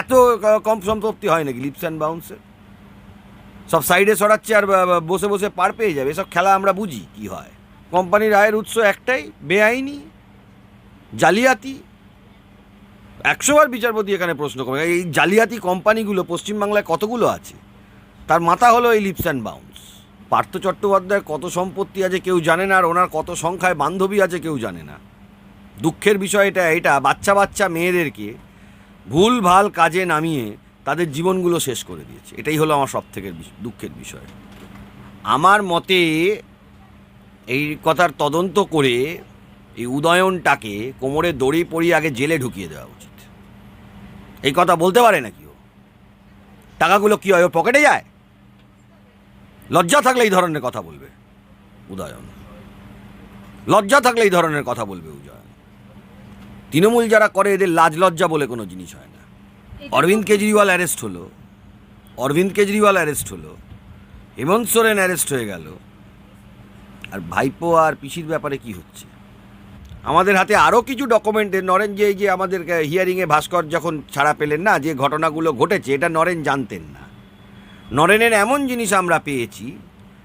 এত কম সম্পত্তি হয় নাকি লিপস অ্যান্ড বাউন্সের সব সাইডে সরাচ্ছে আর বসে বসে পার পেয়ে যাবে, এসব খেলা আমরা বুঝি কি হয়। কোম্পানির আয়ের উৎস একটাই, বেআইনি, জালিয়াতি। একশোবার বিচারপতি এখানে প্রশ্ন করে এই জালিয়াতি কোম্পানিগুলো পশ্চিমবাংলায় কতগুলো আছে? তার মাথা হলো এই লিপস অ্যান্ড বাউন্স পার্থ চট্টোপাধ্যায়ের কত সম্পত্তি আছে কেউ জানে না, আর ওনার কত সংখ্যায় বান্ধবী আছে কেউ জানে না। দুঃখের বিষয় এটা এটা বাচ্চা বাচ্চা মেয়েদেরকে ভুল ভালো কাজে নামিয়ে তাদের জীবনগুলো শেষ করে দিয়েছে। এটাই হলো আমার সব থেকে দুঃখের বিষয়। আমার মতে এই কথার তদন্ত করে এই উদয়নটাকে কোমরে দড়ি পরিয়ে আগে জেলে ঢুকিয়ে দেওয়া উচিত। এই কথা বলতে পারে নাকি ও? টাকাগুলো কি হয় ওর পকেটে যায়? লজ্জা থাকলে এই ধরনের কথা বলবে উদয়ন। লজ্জা থাকলে এই ধরনের কথা বলবে উদয়ন। তৃণমূল যারা করে এদের লাজ লজ্জা বলে কোনো জিনিস হয় না। অরবিন্দ কেজরিওয়াল অ্যারেস্ট হলো। অরবিন্দ কেজরিওয়াল অ্যারেস্ট হলো। হেমন্ত সোরেন অ্যারেস্ট হয়ে গেল। আর ভাইপো আর পিসির ব্যাপারে কি হচ্ছে? আমাদের হাতে আরও কিছু ডকুমেন্টে নরেন যে এই যে আমাদের হিয়ারিংয়ে ভাস্কর যখন ছাড়া পেলেন না যে ঘটনাগুলো ঘটেছে এটা নরেন জানতেন না। নরেনের এমন জিনিস আমরা পেয়েছি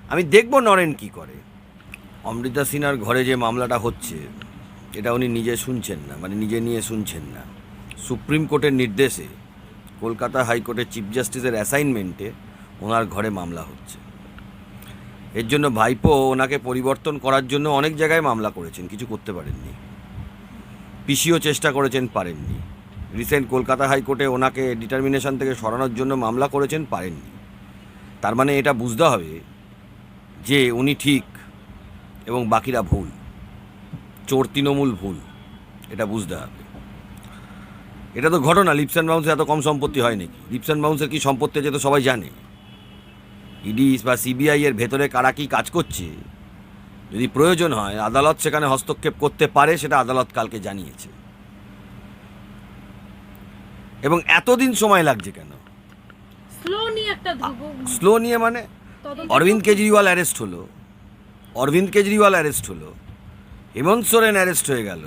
আমি দেখব নরেন কি করে। অমৃতা সিনহার ঘরে যে মামলাটা হচ্ছে এটা উনি নিজে শুনছেন না মানে নিজে নিয়ে শুনছেন না। সুপ্রিম কোর্টের নির্দেশে কলকাতা হাইকোর্টের চিফ জাস্টিসের অ্যাসাইনমেন্টে ওনার ঘরে মামলা হচ্ছে। এর জন্য ভাইপো ওনাকে পরিবর্তন করার জন্য অনেক জায়গায় মামলা করেছেন, কিছু করতে পারেননি। পিসিও চেষ্টা করেছেন, পারেননি। রিসেন্ট কলকাতা হাইকোর্টে ওনাকে ডিটারমিনেশন থেকে সরানোর জন্য মামলা করেছেন, পারেননি। তার মানে এটা বুঝতে হবে যে উনি ঠিক এবং বাকিরা ভুল। চোর তৃণমূল ভুল এটা বুঝতে হবে। এটা তো ঘটনা লিপস অ্যান্ড বাউন্সের এত কম সম্পত্তি হয় নাকি? লিপস অ্যান্ড বাউন্সের কি সম্পত্তি আছে তো সবাই জানে। ইডি বা সিবিআই এর ভেতরে কারা কি কাজ করছে? যদি প্রয়োজন হয় আদালত সেখানে হস্তক্ষেপ করতে পারে সেটা আদালত কালকে জানিয়েছে। এবং এতদিন সময় লাগছে কেন? স্লো নিয়ে স্লো নিয়ে মানে? অরবিন্দ কেজরিওয়াল অ্যারেস্ট হলো। অরবিন্দ কেজরিওয়াল অ্যারেস্ট হলো। হেমন্ত সোরেন অ্যারেস্ট হয়ে গেল।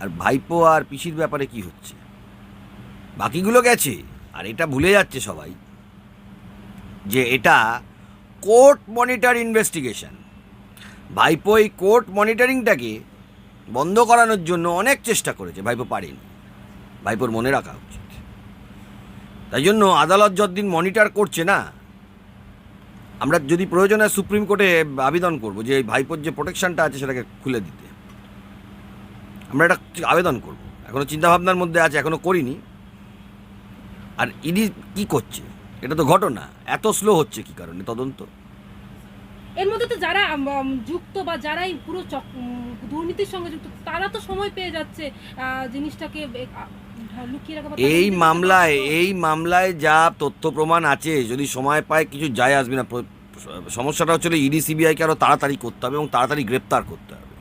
আর ভাইপো আর পিসির ব্যাপারে কি হচ্ছে? বাকিগুলো গেছে, আর এটা ভুলে যাচ্ছে সবাই যে এটা কোর্ট মনিটর ইনভেস্টিগেশন। ভাইপো এই কোর্ট মনিটরিংটাকে বন্ধ করানোর জন্য অনেক চেষ্টা করেছে, ভাইপো পারেনি। ভাইপোর মনে রাখা উচিত। তাই জন্য আদালত যতদিন মনিটর করছে না আমরা যদি প্রয়োজন হয় সুপ্রিম কোর্টে আবেদন করব, যে ভাইপোর যে প্রোটেকশনটা আছে সেটাকে খুলে দিতে, আমরা এটা আবেদন করব। এখনও চিন্তাভাবনার মধ্যে আছে, এখনও করিনি। আর ইডি কি করছে? এটা তো ঘটনা। এত স্লো হচ্ছে কি কারণে? তদন্ত? এর মধ্যে তো যারা যুক্ত বা যারা এই পুরো দুর্নীতির সঙ্গে যুক্ত, তারা তো সময় পেয়ে যাচ্ছে জিনিসটাকে তাদের এই মামলায় এই মামলায় যা তথ্য প্রমাণ আছে যদি সময় পায় কিছু যায় আসবে না। সমস্যাটা হচ্ছে ইডি সিবিআইকে আরও তাড়াতাড়ি করতে হবে এবং তাড়াতাড়ি গ্রেপ্তার করতে হবে।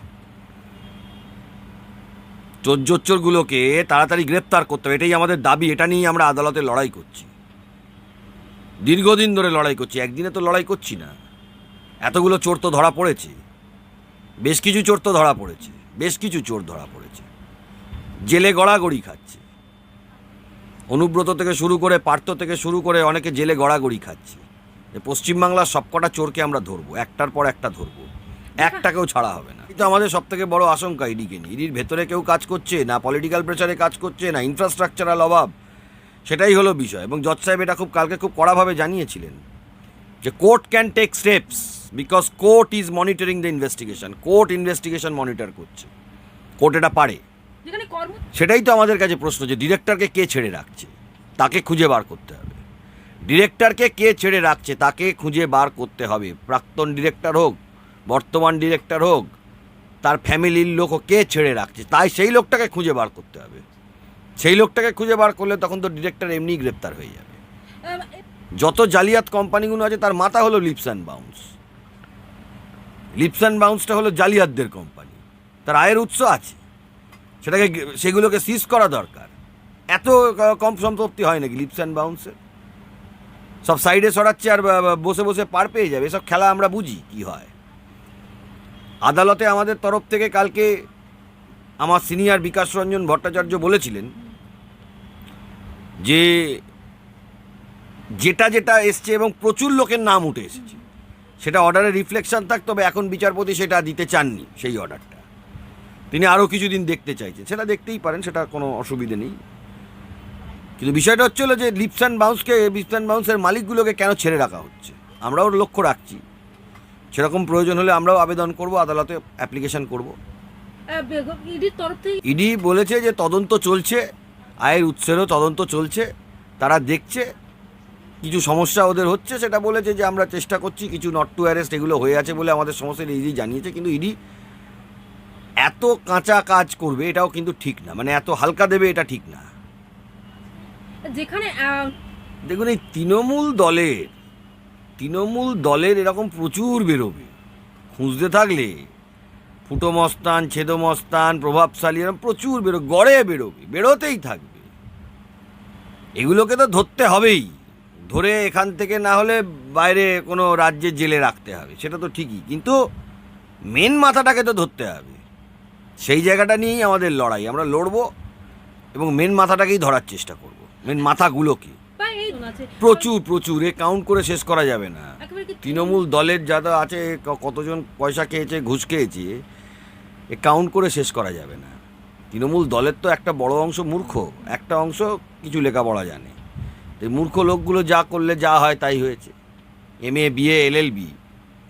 চোরজোচ্চোরগুলোকে তাড়াতাড়ি গ্রেপ্তার করতে হবে। এটাই আমাদের দাবি এটা নিয়েই আমরা আদালতে লড়াই করছি। দীর্ঘদিন ধরে লড়াই করছি। একদিনে তো লড়াই করছি না। এতগুলো চোর তো ধরা পড়েছে। বেশ কিছু চোর তো ধরা পড়েছে। বেশ কিছু চোর ধরা পড়েছে। জেলে গড়াগড়ি খাচ্ছে। অনুব্রত থেকে শুরু করে পার্থ থেকে শুরু করে অনেকে জেলে গড়াগড়ি খাচ্ছে। এ পশ্চিমবাংলার সবকটা চোরকে আমরা ধরবো একটার পর একটা ধরবো। একটাকেও ছাড়া হবে না। কিন্তু আমাদের সব থেকে বড় আশঙ্কা ইডিকে নিয়ে ইডির ভেতরে কেউ কাজ করছে না পলিটিক্যাল প্রেসারে কাজ করছে না ইনফ্রাস্ট্রাকচারাল অভাব। সেটাই হলো বিষয়। এবং জজ সাহেব এটা খুব কালকে খুব কড়াভাবে জানিয়েছিলেন যে court can take steps because court is monitoring the investigation court investigation monitor করছে। কোর্ট এটা পারে। যেখানে কর্ম সেটাই তো আমাদের কাছে প্রশ্ন যে ডিরেক্টরকে কে ছেড়ে রাখছে? তাকে খুঁজে বার করতে হবে। ডিরেক্টরকে কে ছেড়ে রাখছে তাকে খুঁজে বার করতে হবে। প্রাক্তন ডিরেক্টর হোক বর্তমান ডিরেক্টর হোক তার ফ্যামিলির লোক কে ছেড়ে রাখছে? তাই সেই লোকটাকে খুঁজে বার করতে হবে। সেই লোকটাকে খুঁজে বার করলে তখন তো ডিরেক্টর এমনিই গ্রেপ্তার হয়ে যাবে। যত জালিয়াত কোম্পানিগুলো আছে তার মাথা হলো Leaps and Bounds. Leaps and বাউন্সটা হলো জালিয়াতদের কোম্পানি। তার আয়ের উৎস আছে। সেটাকে সেগুলোকে সিজ করা দরকার। এত কম সম্পত্তি হয় নাকি লিপস অ্যান্ড বাউন্সের সব সাইডে সরাচ্ছে আর বসে বসে পার পেয়ে যাবে, এসব খেলা আমরা বুঝি কি হয়। আদালতে আমাদের তরফ থেকে কালকে আমার সিনিয়র বিকাশ রঞ্জন ভট্টাচার্য বলেছিলেন যে, যেটা যেটা এসছে এবং প্রচুর লোকের নাম উঠে এসেছে, সেটা অর্ডারে রিফ্লেকশন থাক, তবে এখন বিচারপতি সেটা দিতে চাননি, সেই অর্ডারটা তিনি আরও কিছুদিন দেখতে চাইছেন। সেটা দেখতেই পারেন সেটা কোনো অসুবিধে নেই। কিন্তু বিষয়টা হচ্ছিল যে লিপস অ্যান্ড বাউন্সকে লিপস অ্যান্ড বাউন্সের মালিকগুলোকে কেন ছেড়ে রাখা হচ্ছে? আমরাও লক্ষ্য রাখছি। সেরকম প্রয়োজন হলে আমরাও আবেদন করব আদালতে অ্যাপ্লিকেশন করব। ইডি বলেছে যে তদন্ত চলছে আয়ের উৎসেরও তদন্ত চলছে তারা দেখছে কিছু সমস্যা ওদের হচ্ছে সেটা বলেছে যে আমরা চেষ্টা করছি কিছু নট টু অ্যারেস্ট এগুলো হয়ে আছে বলে আমাদের সমস্যা ইডি জানিয়েছে কিন্তু ইডি এত কাঁচা কাজ করবে এটাও কিন্তু ঠিক না। মানে এত হালকা দেবে এটা ঠিক না। যেখানে দেখুন এই তৃণমূল দলের তৃণমূল দলের এরকম প্রচুর বেরোবে। খুঁজতে থাকলে ফুটো মস্তান ছেদো মস্তান প্রভাবশালী এরকম প্রচুর বেরো গড়ে বেরোবে বেরোতেই থাকবে। এগুলোকে তো ধরতে হবেই। ধরে এখান থেকে না হলে বাইরে কোনো রাজ্যে জেলে রাখতে হবে সেটা তো ঠিকই। কিন্তু মেন মাথাটাকে তো ধরতে হবে। সেই জায়গাটা নিয়েই আমাদের লড়াই। আমরা লড়বো এবং মেন মাথাটাকেই ধরার চেষ্টা করব। মেন এই আছে। প্রচুর প্রচুর। এ কাউন্ট করে শেষ করা যাবে না। তৃণমূল দলের যারা আছে কতজন পয়সা খেয়েছে ঘুষ খেয়েছে এ কাউন্ট করে শেষ করা যাবে না। তৃণমূল দলের তো একটা বড় অংশ মূর্খ। একটা অংশ কিছু লেখাপড়া জানে। তো এই মূর্খ লোকগুলো যা করলে যা হয় তাই হয়েছে। M A BA L L B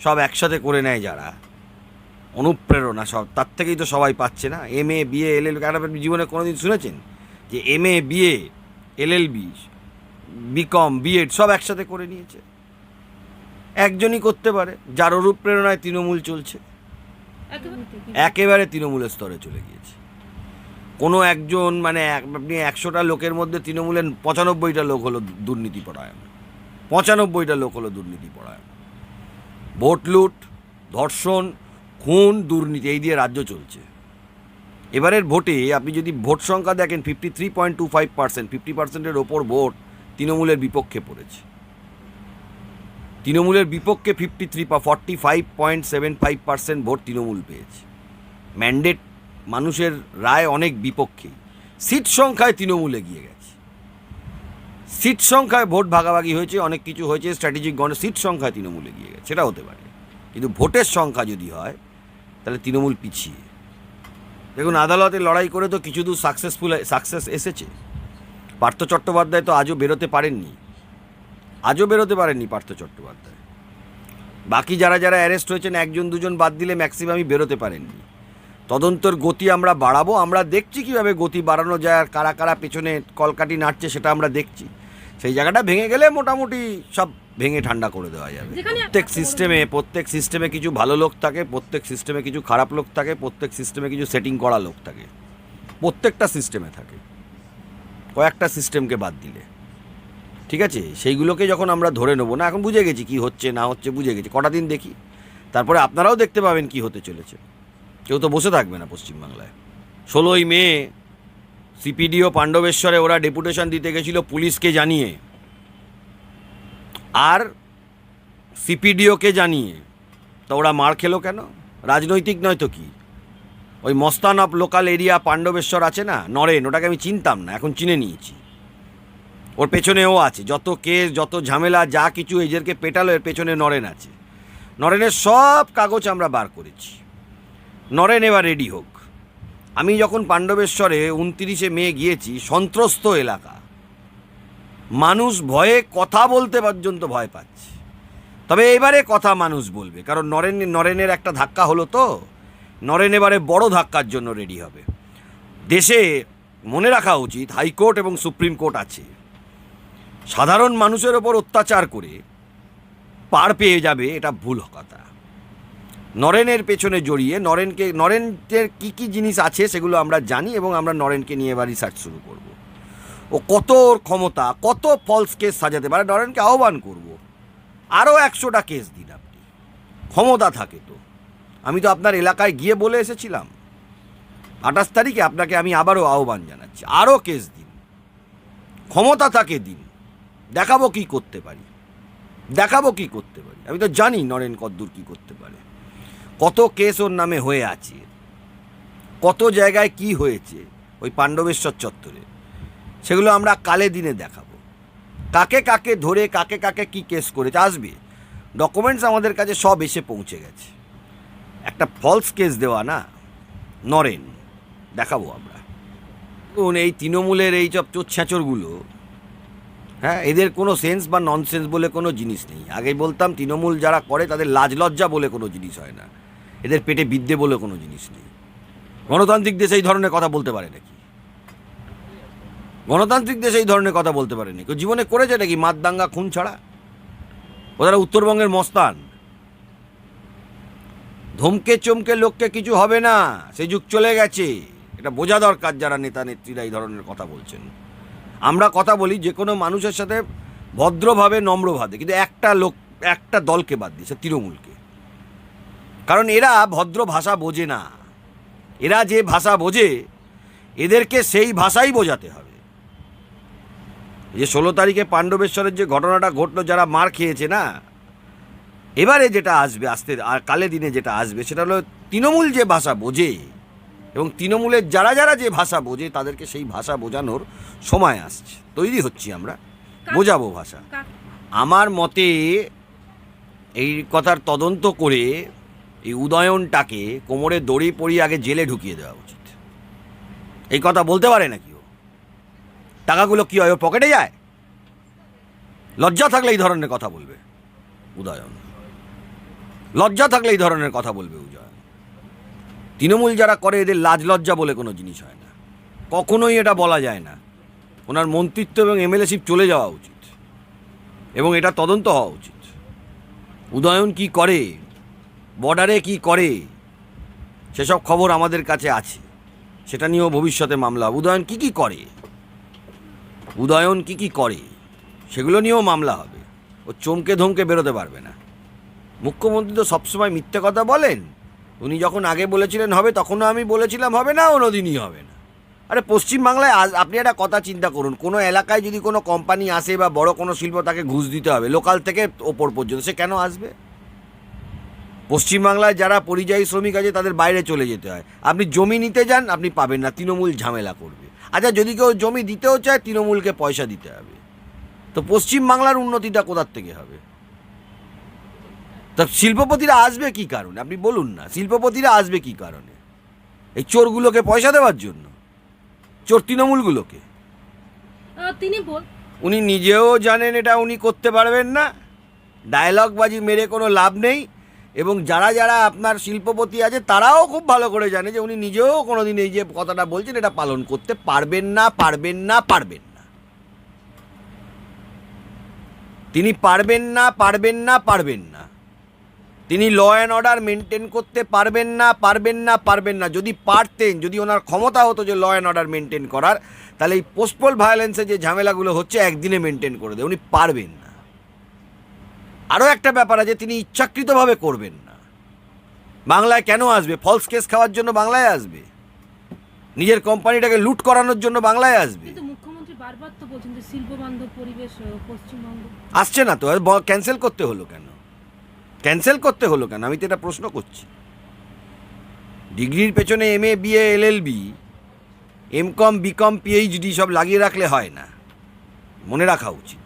সব একসাথে করে নেয় যারা। অনুপ্রেরণা সব, তার থেকেই তো সবাই পাচ্ছে না। এম এ বিএ এল এল আপনি জীবনে কোনোদিন শুনেছেন যে M A BA L L B BCom BEd সব একসাথে করে নিয়েছে? একজনই করতে পারে, যার অনুপ্রেরণায় তৃণমূল চলছে। একেবারে তৃণমূলের স্তরে চলে গিয়েছে। কোনো একজন মানে আপনি একশোটা লোকের মধ্যে তৃণমূলের পঁচানব্বইটা লোক হলো দুর্নীতি পরায়ণ পঁচানব্বইটা লোক হলো দুর্নীতি পরায়ণ ভোট লুট ধর্ষণ খুন দুর্নীতি, এই দিয়ে রাজ্য চলছে? এবারের ভোটে আপনি যদি ভোট সংখ্যা দেখেন fifty three point two five percent fifty পার্সেন্টের ওপর ভোট তৃণমূলের বিপক্ষে পড়েছে। তৃণমূলের বিপক্ষে ফিফটি থ্রি বা forty five point seven five percent vote Trinamool পেয়েছে। ম্যান্ডেট মানুষের রায় অনেক বিপক্ষেই। সিট সংখ্যায় তৃণমূল এগিয়ে গেছে। সিট সংখ্যায় ভোট ভাগাভাগি হয়েছে, অনেক কিছু হয়েছে স্ট্র্যাটেজিক গণ সিট সংখ্যায় তৃণমূল এগিয়ে গেছে, সেটা হতে পারে। কিন্তু ভোটের সংখ্যা যদি হয় তাহলে তৃণমূল পিছিয়ে। দেখুন, আদালতে লড়াই করে তো কিছু দূর সাকসেসফুল সাকসেস এসেছে। পার্থ চট্টোপাধ্যায় তো আজও বেরোতে পারেননি। আজও বেরোতে পারেননি পার্থ চট্টোপাধ্যায়। বাকি যারা যারা অ্যারেস্ট হয়েছেন, একজন দুজন বাদ দিলে ম্যাক্সিমামই বেরোতে পারেননি। তদন্তর গতি আমরা বাড়াবো, আমরা দেখছি কীভাবে গতি বাড়ানো যায় আর কারা কারা পেছনে কলকাটি নাড়ছে সেটা আমরা দেখছি। সেই জায়গাটা ভেঙে গেলে মোটামুটি সব ভেঙে ঠান্ডা করে দেওয়া যাবে। প্রত্যেক সিস্টেমে প্রত্যেক সিস্টেমে কিছু ভালো লোক থাকে প্রত্যেক সিস্টেমে কিছু খারাপ লোক থাকে প্রত্যেক সিস্টেমে কিছু সেটিং করা লোক থাকে। প্রত্যেকটা সিস্টেমে থাকে। কয়েকটা সিস্টেমকে বাদ দিলে। ঠিক আছে? সেইগুলোকে যখন আমরা ধরে নেব না এখন বুঝে গেছি কি হচ্ছে না হচ্ছে বুঝে গেছি। কটা দিন দেখি। তারপরে আপনারাও দেখতে পাবেন কি হতে চলেছে। কেউ তো বসে থাকবে না পশ্চিমবাংলায়। ষোলোই মে সিপিডিও পাণ্ডবেশ্বরে ওরা ডেপুটেশন দিতে গেছিল পুলিশকে জানিয়ে। আর সিপিডিওকে জানিয়ে, তো ওরা মার খেলো কেন? রাজনৈতিক নয় তো কি? ওই মস্তান অফ লোকাল এরিয়া পাণ্ডবেশ্বর আছে না, নরেন, ওটাকে আমি চিনতাম না, এখন চিনে নিয়েছি। ওর পেছনেও আছে, যত কেস, যত ঝামেলা, যা কিছু এদেরকে পেটালো, এর পেছনে নরেন আছে। নরেনের সব কাগজ আমরা বার করেছি। নরেন এবার রেডি হোক। আমি যখন পাণ্ডবেশ্বরে উনতিরিশে মে গিয়েছি, সন্ত্রস্ত এলাকা মানুষ ভয়ে কথা বলতে পর্যন্ত ভয় পাচ্ছে। তবে এবারে কথা মানুষ বলবে, কারণ নরেন, নরেনের একটা ধাক্কা হলো তো। নরেন এবারে বড় ধাক্কার জন্য রেডি হবে। দেশে মনে রাখা উচিত, হাইকোর্ট এবং সুপ্রিম কোর্ট আছে। সাধারণ মানুষের ওপর অত্যাচার করে পার পেয়ে যাবে, এটা ভুল কথা। নরেনের পেছনে জড়িয়ে, নরেনকে নরেনের কী কী জিনিস আছে সেগুলো আমরা জানি এবং আমরা নরেনকে নিয়ে এবার রিসার্চ শুরু করব। ও কত ওর ক্ষমতা, কত ফলস কেস সাজাতে পারে, নরেনকে আহ্বান করব। আরও একশোটা কেস দিন আপনি। ক্ষমতা থাকে তো। আমি তো আপনার এলাকায় গিয়ে বলে এসেছিলাম। আঠাশ তারিখে আপনাকে আমি আবারও আহ্বান জানাচ্ছি। আরও কেস দিন। ক্ষমতা থাকে দিন। দেখাবো কি করতে পারি। দেখাবো কি করতে পারি। আমি তো জানি নরেন কদ্দুর কি করতে পারে। কত কেস ওর নামে হয়ে আছে। কত জায়গায় কি হয়েছে। ওই পাণ্ডবেশ্বর চত্বরে। সেগুলো আমরা কালে দিনে দেখাবো। কাকে কাকে ধরে, কাকে কাকে কি কেস করেছে, আসবে। ডকুমেন্টস আমাদের কাছে সব এসে পৌঁছে গেছে। একটা ফলস কেস দেওয়া না, নরেন, দেখাবো আমরা। দেখুন, এই তৃণমূলের এই সব চোচ্ছাঁচরগুলো হ্যাঁ এদের কোনো সেন্স বা ননসেন্স বলে কোনো জিনিস নেই। আগে বলতাম, তৃণমূল যারা করে, তাদের লাজ লজ্জা বলে কোনো জিনিস হয় না। এদের পেটে বিদ্যে বলে কোনো জিনিস নেই। গণতান্ত্রিক দেশে এই ধরনের কথা বলতে পারে নাকি? গণতান্ত্রিক দেশে এই ধরনের কথা বলতে পারেনি। কেউ জীবনে করেছে নাকি মাতদাঙ্গা, খুন ছাড়া? ওরা উত্তরবঙ্গের মস্তান। ধমকে চমকে লোককে কিছু হবে না, সে যুগ চলে গেছে। এটা বোঝা দরকার যারা নেতা, নেত্রীরা এই ধরনের কথা বলছেন। আমরা কথা বলি যে কোনো মানুষের সাথে ভদ্রভাবে, নম্রভাবে, কিন্তু একটা লোক, একটা দলকে বাদ দিয়েছে তৃণমূলকে। কারণ এরা ভদ্র ভাষা বোঝে না। এরা যে ভাষা বোঝে, এদেরকে সেই ভাষাই বোঝাতে হবে। যে ষোলো তারিখে পাণ্ডবেশ্বরের যে ঘটনাটা ঘটলো যারা মার খেয়েছে না এবারে যেটা আসবে আসতে আর কালে দিনে যেটা আসবে সেটা হলো তৃণমূল যে ভাষা বোঝে এবং তৃণমূলের যারা যারা যে ভাষা বোঝে তাদেরকে সেই ভাষা বোঝানোর সময় আসছে। তৈরি হচ্ছি আমরা। বোঝাবো ভাষা। আমার মতে এই কথার তদন্ত করে এই উদয়নটাকে কোমরে দড়ি পরিয়ে আগে জেলে ঢুকিয়ে দেওয়া উচিত। এই কথা বলতে পারে নাকি? টাকাগুলো কি হয়, ওর পকেটে যায়? লজ্জা থাকলে এই ধরনের কথা বলবে, উদয়ন। লজ্জা থাকলে এই ধরনের কথা বলবে, উদয়ন। তৃণমূল যারা করে, এদের লাজ লজ্জা বলে কোনো জিনিস হয় না। কখনোই এটা বলা যায় না। ওনার মন্ত্রিত্ব এবং এমএলএশিপ চলে যাওয়া উচিত, এবং এটা তদন্ত হওয়া উচিত। উদয়ন কি করে, বর্ডারে কি করে, সেসব খবর আমাদের কাছে আছে। সেটা নিয়েও ভবিষ্যতে মামলা। উদয়ন কি কি করে? উদয়ন কি কি করে, সেগুলো নিয়েও মামলা হবে। ও চমকে ধমকে বেরোতে পারবে না। মুখ্যমন্ত্রী তো সবসময় মিথ্যে কথা বলেন। উনি যখন আগে বলেছিলেন হবে, তখনও আমি বলেছিলাম হবে না কোনোদিনই হবে না। আরে পশ্চিমবাংলায় আজ আপনি একটা কথা চিন্তা করুন, কোনো এলাকায় যদি কোনো কোম্পানি আসে বা বড় কোনো শিল্প তাকে ঘুষ দিতে হবে, লোকাল থেকে ওপর পর্যন্ত, সে কেন আসবে? পশ্চিমবাংলায় যারা পরিযায়ী শ্রমিক আছে, তাদের বাইরে চলে যেতে হয়। আপনি জমি নিতে যান, আপনি পাবেন না, তৃণমূল ঝামেলা করবে। আচ্ছা যদি কেউ জমি দিতেও চায় তৃণমূলকে পয়সা দিতে হবে। তো পশ্চিমবাংলার উন্নতিটা কোথার থেকে হবে? তা শিল্পপতিরা আসবে কি কারণে? আপনি বলুন না শিল্পপতিরা আসবে কি কারণে? এই চোরগুলোকে পয়সা দেওয়ার জন্য? চোর তৃণমূলগুলোকে? তিনি বল উনি নিজেও জানেন এটা উনি করতে পারবেন না। ডায়লগবাজি মেরে কোনো লাভ নেই। এবং যারা যারা আপনার শিল্পপতি আছে, তারাও খুব ভালো করে জানে যে উনি নিজেও কোনোদিন এই যে কথাটা বলছেন, এটা পালন করতে পারবেন না পারবেন না পারবেন না। তিনি পারবেন না পারবেন না পারবেন না। তিনি ল অ্যান্ড অর্ডার মেনটেন করতে পারবেন না পারবেন না পারবেন না। যদি পারতেন, যদি ওনার ক্ষমতা হতো যে ল অ্যান্ড অর্ডার মেনটেন করার, তাহলে এই পোস্টপোল ভায়োলেন্সের যে ঝামেলাগুলো হচ্ছে, একদিনে মেনটেন করে দেয়। উনি পারবেন না। আরও একটা ব্যাপার আছে তিনি ইচ্ছাকৃতভাবে করবেন না। বাংলায় কেন আসবে? ফলস কেস খাওয়ার জন্য বাংলায় আসবে? নিজের কোম্পানিটাকে লুট করানোর জন্য বাংলায় আসবে? আসছে না তো ক্যান্সেল করতে হলো কেন? ক্যান্সেল করতে হলো কেন? আমি তো এটা প্রশ্ন করছি। ডিগ্রির পেছনে M A BA L L B MCom BCom PhD সব লাগিয়ে রাখলে হয় না। মনে রাখা উচিত।